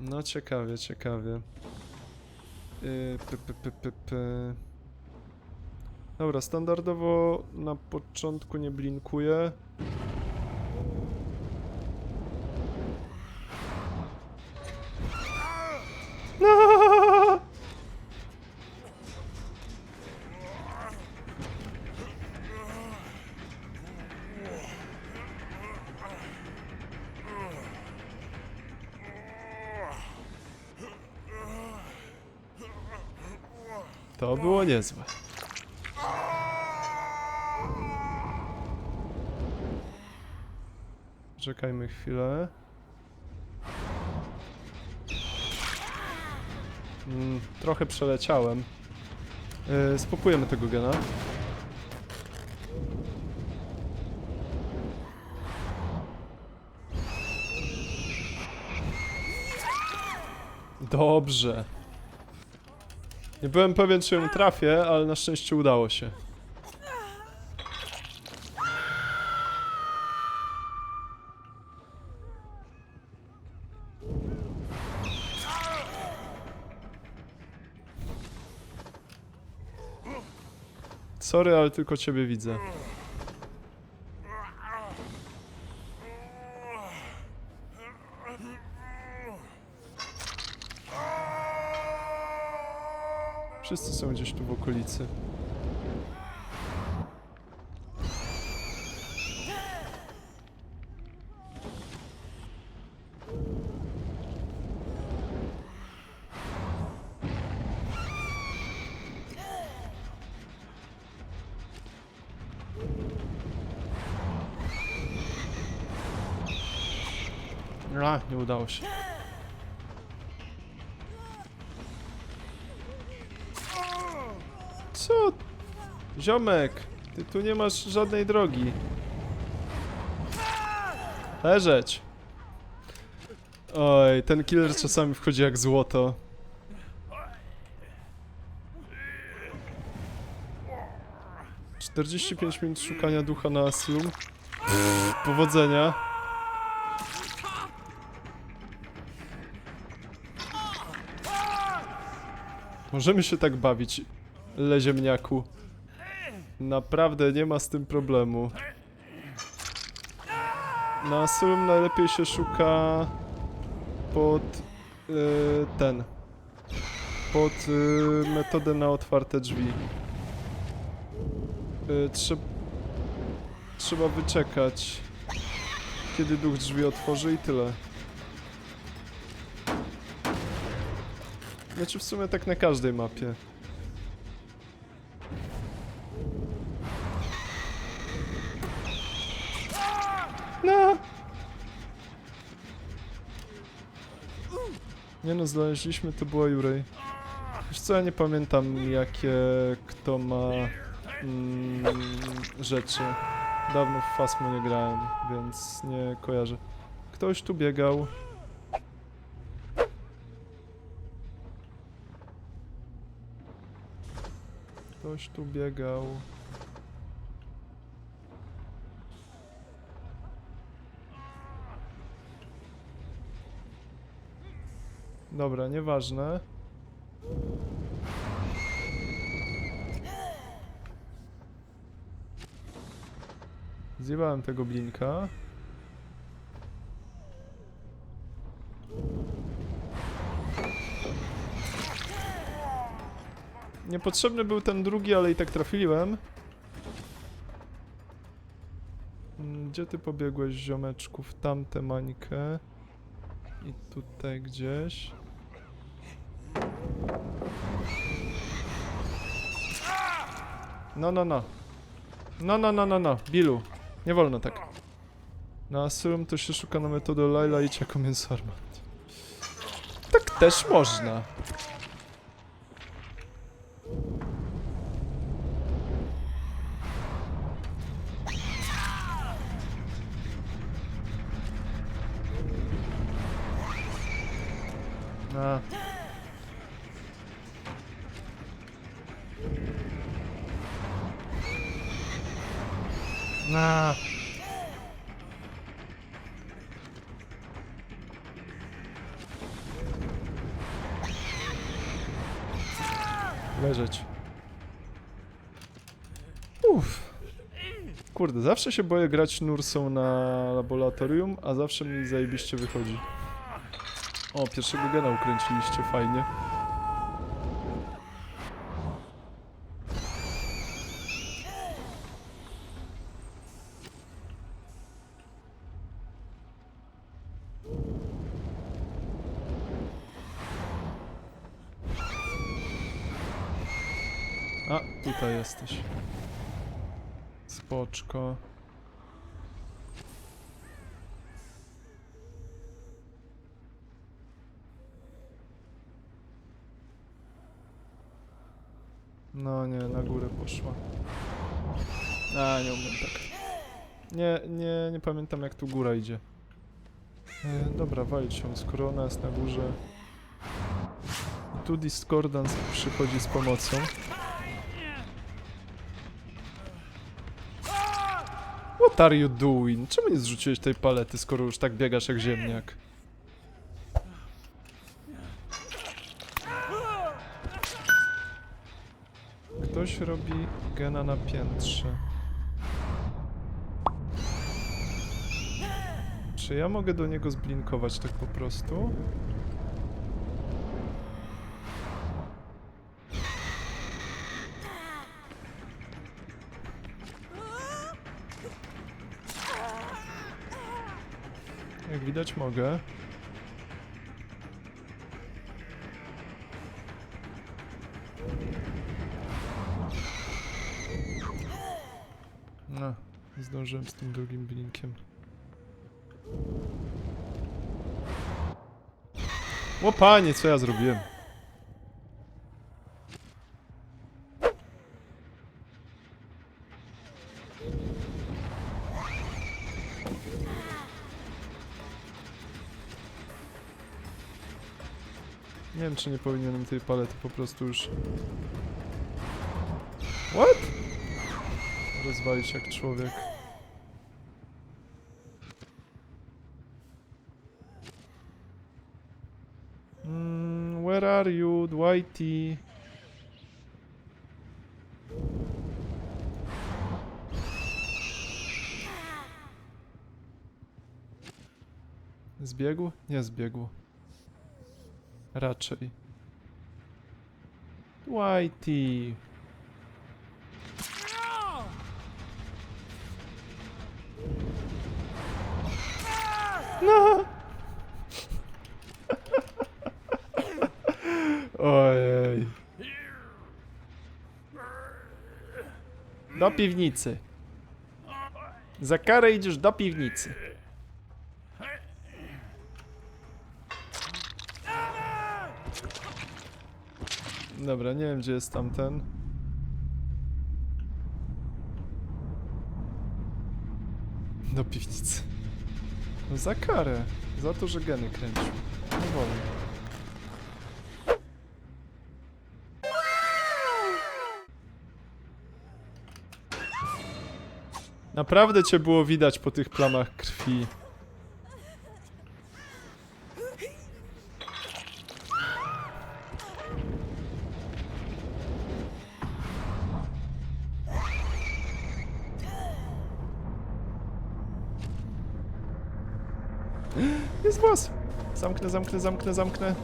No ciekawie, ciekawie. Yy, py, py, py, py. Dobra, standardowo na początku nie blinkuję. To było niezłe. Czekajmy chwilę. Mm, trochę przeleciałem. Yy, spokujemy tego gena. Dobrze. Nie byłem pewien, czy ją trafię, ale na szczęście udało się. Sorry, ale tylko ciebie widzę. Wszyscy są gdzieś tu w okolicy. A, nie udało się. Co? Ziomek, ty tu nie masz żadnej drogi. Leżeć. Oj, ten killer czasami wchodzi jak złoto. Czterdzieści pięć minut szukania ducha na Asylum. Powodzenia. Możemy się tak bawić, leziemniaku. Naprawdę nie ma z tym problemu. Na Asylum najlepiej się szuka pod y, ten. Pod y, metodę na otwarte drzwi. Y, trze trzeba wyczekać, kiedy duch drzwi otworzy i tyle. Znaczy w sumie tak na każdej mapie. Nie no, znaleźliśmy, to była Jurej. Wiesz co, ja nie pamiętam jakie kto ma mm, rzeczy. Dawno w Fasmo nie grałem, więc nie kojarzę. Ktoś tu biegał. Ktoś tu biegał. Dobra, nieważne. Zjebałem tego blinka. Niepotrzebny był ten drugi, ale i tak trafiłem. Mm, Gdzie ty pobiegłeś, ziomeczku? W tamtę mańkę. I tutaj gdzieś. No, no, no. No, no, no, no, no. Bilu. Nie wolno tak. Na Asylum to się szuka na metodę Laila i armat. Tak też można. No. Leżeć. Uff. Kurde, zawsze się boję grać Nursą na laboratorium, a zawsze mi zajebiście wychodzi. O, pierwszego gena ukręciliście, fajnie. Tutaj jesteś. Spoczko. No nie, na górę poszła. A, nie umiem tak. Nie, nie, nie pamiętam jak tu góra idzie. E, dobra, walić ją, skoro ona jest na górze. I tu Discordance przychodzi z pomocą. What are you doing? Czemu nie zrzuciłeś tej palety, skoro już tak biegasz jak ziemniak? Ktoś robi gena na piętrze. Czy ja mogę do niego zblinkować tak po prostu? Jak widać mogę. No, zdążyłem z tym drugim blinkiem. O panie, co ja zrobiłem? Nie wiem, czy nie powinienem tej palety po prostu już... What? Rozwalić jak człowiek. Mm, where are you, Dwighty? Zbiegł? Nie zbiegł. Raczej. Whitey. No. Ojej. Do piwnicy. Za karę idziesz do piwnicy. Dobra, nie wiem gdzie jest tamten. Do piwnicy. No za karę. Za to, że geny kręcił. Nie wolno. Naprawdę cię było widać po tych plamach krwi. Jest boss! Zamknę, zamknę, zamknę, zamknę.